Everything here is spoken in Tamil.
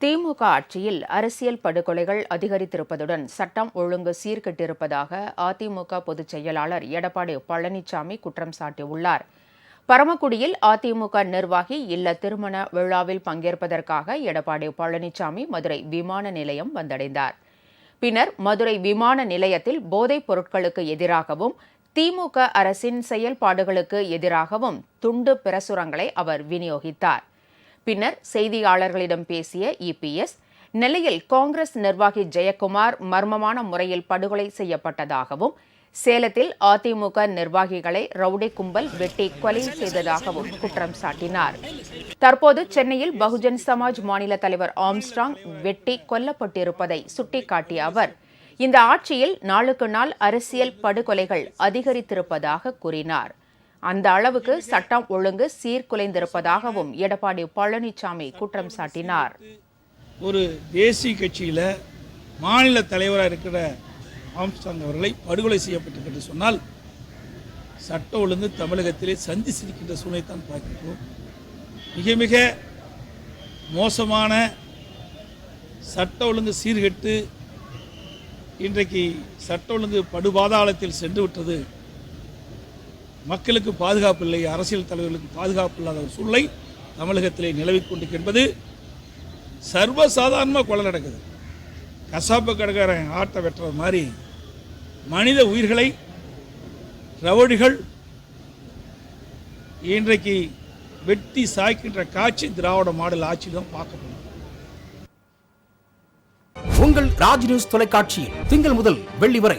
திமுக ஆட்சியில் அரசியல் படுகொலைகள் அதிகரித்திருப்பதுடன் சட்டம் ஒழுங்கு சீர்கெட்டிருப்பதாக அதிமுக பொதுச் செயலாளர் எடப்பாடி பழனிசாமி குற்றம் சாட்டியுள்ளார். பரமக்குடியில் அதிமுக நிர்வாகி இல்ல திருமண விழாவில் பங்கேற்பதற்காக எடப்பாடி பழனிசாமி மதுரை விமான நிலையம் வந்தடைந்தார். பின்னர் மதுரை விமான நிலையத்தில் போதைப் பொருட்களுக்கு எதிராகவும் திமுக அரசின் செயல்பாடுகளுக்கு எதிராகவும் துண்டு பிரசுரங்களை அவர் விநியோகித்தார். பின்னர் செய்தியாளர்களிடம் பேசிய இபிஎஸ் நெல்லையில் காங்கிரஸ் நிர்வாகி ஜெயக்குமார் மர்மமான முறையில் படுகொலை செய்யப்பட்டதாகவும் சேலத்தில் அதிமுக நிர்வாகிகளை ரவுடி கும்பல் வெட்டி கொலை செய்ததாகவும் குற்றம் சாட்டினார். தற்போது சென்னையில் பகுஜன் சமாஜ் மாநில தலைவர் ஆம்ஸ்ட்ராங் வெட்டி கொல்லப்பட்டிருப்பதை சுட்டிக்காட்டிய அவர் இந்த ஆட்சியில் நாளுக்கு நாள் அரசியல் படுகொலைகள் அதிகரித்திருப்பதாக கூறினார். அந்த அளவுக்கு சட்டம் ஒழுங்கு சீர்குலைந்திருப்பதாகவும் எடப்பாடி பழனிசாமி குற்றம் சாட்டினார். ஒரு தேசிய கட்சியில் மாநில தலைவராக இருக்கிற ஆம்ஸ்டாங் அவர்களை படுகொலை செய்யப்பட்டிருக்கிறது சொன்னால் சட்ட ஒழுங்கு தமிழகத்திலே சந்தி சிரிக்கின்ற சூழ்நிலை தான் பார்க்கிறோம். மிக மிக மோசமான சட்ட ஒழுங்கு சீர்கெட்டு இன்றைக்கு சட்ட ஒழுங்கு படுபாதாளத்தில் சென்று விட்டது. மக்களுக்கு பாதுகாப்பு இல்லை அரசியல் தலைவர்களுக்கு பாதுகாப்பு இல்லாத ஒரு சூழ்நிலை தமிழகத்திலே நிலவிக் கொண்டிருக்கின்றது. சர்வசாதாரணமாக கொலை நடக்குது. கசாப்பு கடைக்காரன் ஆட்டை வெட்டுறது மாதிரி மனித உயிர்களை ரவடிகள் இன்றைக்கு வெட்டி சாய்க்கின்ற காட்சி திராவிட மாடல் ஆட்சி தான் பார்க்கப்படும். உங்கள் ராஜ் நியூஸ் தொலைக்காட்சியில் திங்கள் முதல் வெள்ளி வரை